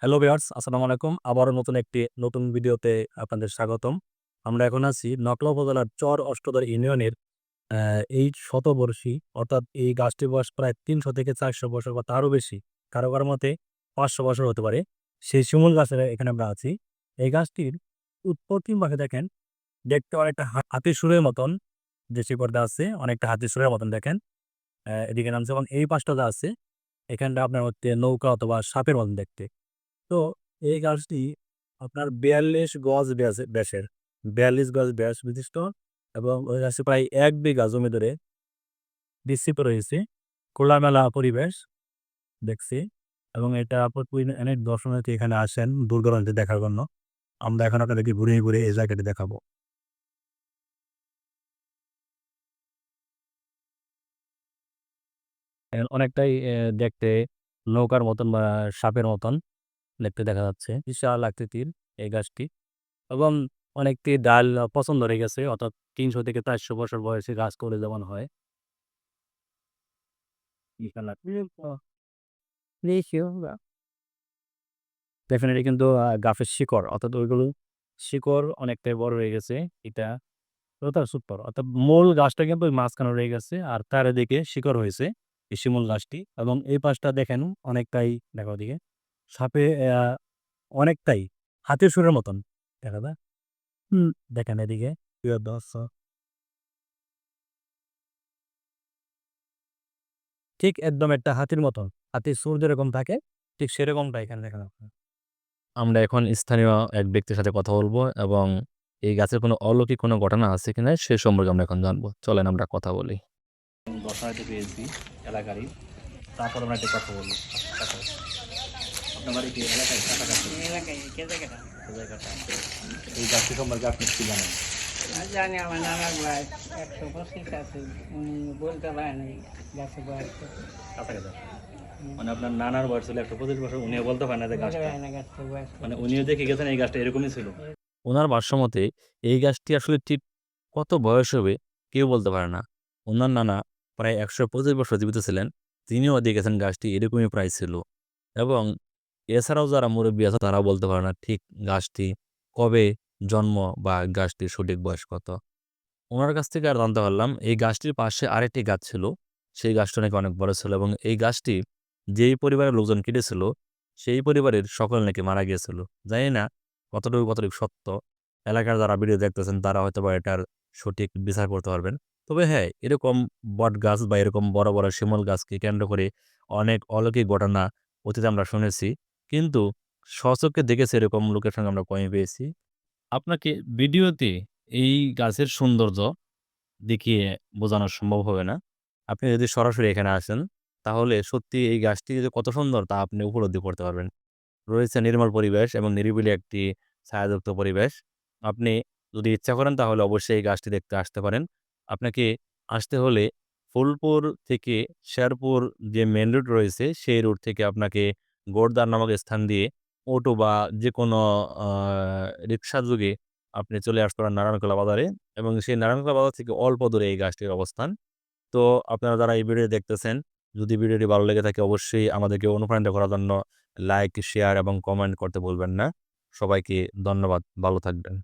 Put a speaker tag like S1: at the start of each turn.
S1: Hello viewers, আসসালামু আলাইকুম। আবারও নতুন একটি, নতুন ভিডিওতে আপনাদের স্বাগতম। আমরা এখন আছি নকলা উপজেলার চর অষ্টদর ইউনিয়নের এই শতবর্ষী, অর্থাৎ এই গাছটির বয়স প্রায় তিনশো থেকে চারশো বছর বা তারও বেশি কারও কারও মতে পাঁচশো বছর হতে পারে। সেই শিমুল গাছের এখানে আমরা আছি। এই গাছটির উৎপত্তি পাশে দেখেন, দেখতে অনেকটা হা- হাতির সুরের মতন যে শিকড়টা আছে, অনেকটা হাতির সুরের মতন দেখেন। এদিকে নামছে এবং এই পাশটা যা আছে, এখানটা আপনার হচ্ছে নৌকা অথবা সাপের মতন দেখতে। তো এই গাছটি আপনার বিয়াল্লিশ গজ ব্যাস- ব্যাসের বিয়াল্লিশ গজ ব্যাস বিশিষ্ট এবং ওই গাছে প্রায় এক বিঘা জমি ধরে বিস্তৃত রয়েছে। খোলামেলা পরিবেশ দেখছি এবং এটা অনেক দর্শনার্থী এখানে আসেন দূর দূরান্তে দেখার জন্য। আমরা এখন আপনাদেরকে ঘুরে ঘুরে এই জায়গাটি দেখাবো। অনেকটাই দেখতে নৌকার মতন বা সাপের মতন। দেখতে দেখা যাচ্ছে। বিশাল আকৃতির এই গাছটি এবং অনেকটি ডাল পছন্দ হয়ে গেছে। অর্থাৎ তিনশো থেকে চারশো বছর বয়সী গাছ করে যেমন হয়। ডেফিনেটলি কিন্তু গাছের শিকড়। অর্থাৎ ওইগুলো শিকড় অনেকটাই বড় হয়ে গেছে। এটা সুপার অর্থাৎ মূল গাছটা কিন্তু মাঝখানে রয়ে গেছে আর তার এদিকে শিকড় হয়েছে। এই শিমুল গাছটি এবং এই পাশটা দেখেন অনেকটাই দেখো ওদিকে। সাপে আহ, অনেকটাই হাতির সুরের মতন দেখা যায়। হুম দেখেন এদিকে। ঠিক একদম একটা হাতির মতন হাতির সুর যেরকম থাকে ঠিক সেরকমটা এখানে দেখা যাচ্ছে। আমরা এখন স্থানীয় এক ব্যক্তির সাথে কথা বলব এবং এই গাছের কোনো অলৌকিক কোনো ঘটনা আছে কিনা সে সম্পর্কে আমরা এখন জানব। চলেন আমরা কথা বলি। পেয়েছি এলাকারই। তারপর আমরা একটা কথা বলব। আপনার বাড়ি কি এলাকায় কাছাকাছি
S2: এলাকায় কে জায়গাটা?
S1: জায়গাটা? এই গাছটি সম্পর্কে আপনি কি জানেন?
S2: জানি আমার নানার বয়স একশো পঁচিশ আছে উনি বলতে পারে না গাছের বয়স
S1: কাছাকাছি মানে আপনার নানার বয়স ছিল একশো পঁচিশ বছর উনিও বলতে পারেন না যে গাছটা। মানে উনিও দেখে গেছেন এই গাছটা এরকমই ছিল। ওনার ভাষ্যমতে এই গাছটি আসলে ঠিক কত বয়স হবে কেউ বলতে পারে না। ওনার নানা প্রায় একশো পঁচিশ বছর জীবিত ছিলেন তিনিও দেখেছেন গাছটি এরকমই প্রায় ছিল। এবং এছাড়াও যারা মুরব্বী আছে তারাও বলতে পারে না, ঠিক গাছটি কবে জন্ম বা গাছটির সঠিক বয়স কত? ওনার কাছ থেকে আর জানতে পারলাম, এই গাছটির পাশে আরেকটি গাছ ছিল, সেই গাছটা নাকি অনেক বড় ছিল এবং এই গাছটি যেই পরিবারের লোকজন কেটেছিল, সেই পরিবারের সকল নাকি মারা গিয়েছিল। জানি না কতটুকু কতটুকু সত্য, এলাকার যারা ভিডিও দেখতেছেন তারা হয়তো বা এটার সঠিক বিচার করতে পারবেন। তবে হ্যাঁ এরকম বট গাছ বা এরকম বড় বড় শিমল গাছকে কেন্দ্র করে অনেক অলৌকিক ঘটনা অতীতে আমরা শুনেছি। কিন্তু সচক্ষে দেখেছি এরকম লোকের সঙ্গে আমরা কমে পেয়েছি। আপনাকে ভিডিওতে এই গাছের সৌন্দর্য দেখিয়ে বোঝানো সম্ভব হবে না। আপনি যদি সরাসরি এখানে আসেন, তাহলে সত্যি এই গাছটি যে কত সুন্দর তা আপনি উপলব্ধি করতে পারবেন। রয়েছে নির্মল পরিবেশ এবং নিরিবিলি একটি ছায়াযুক্ত পরিবেশ। আপনি যদি ইচ্ছা করেন, তাহলে অবশ্যই এই গাছটি দেখতে আসতে পারেন। আপনাকে আসতে হলে ফুলপুর থেকে শেরপুর যে মেন রুট রয়েছে, সেই রুট থেকে আপনাকে গোরদার নামক স্থান দিয়ে অটো বা যে কোনো রিক্সা যুগে আপনি চলে আসতে পারেন নারায়ণকলা বাজারে এবং সেই নারায়ণকলা বাজার থেকে অল্প দূরে এই গাছটির অবস্থান। তো আপনারা যারা এই ভিডিও দেখতেছেন, যদি ভিডিওটি ভালো লেগে থাকে অবশ্যই আমাদেরকে অনুপ্রাণিত করার জন্য লাইক, শেয়ার এবং কমেন্ট করতে বলবেন না। সবাইকে ধন্যবাদ, ভালো থাকবেন।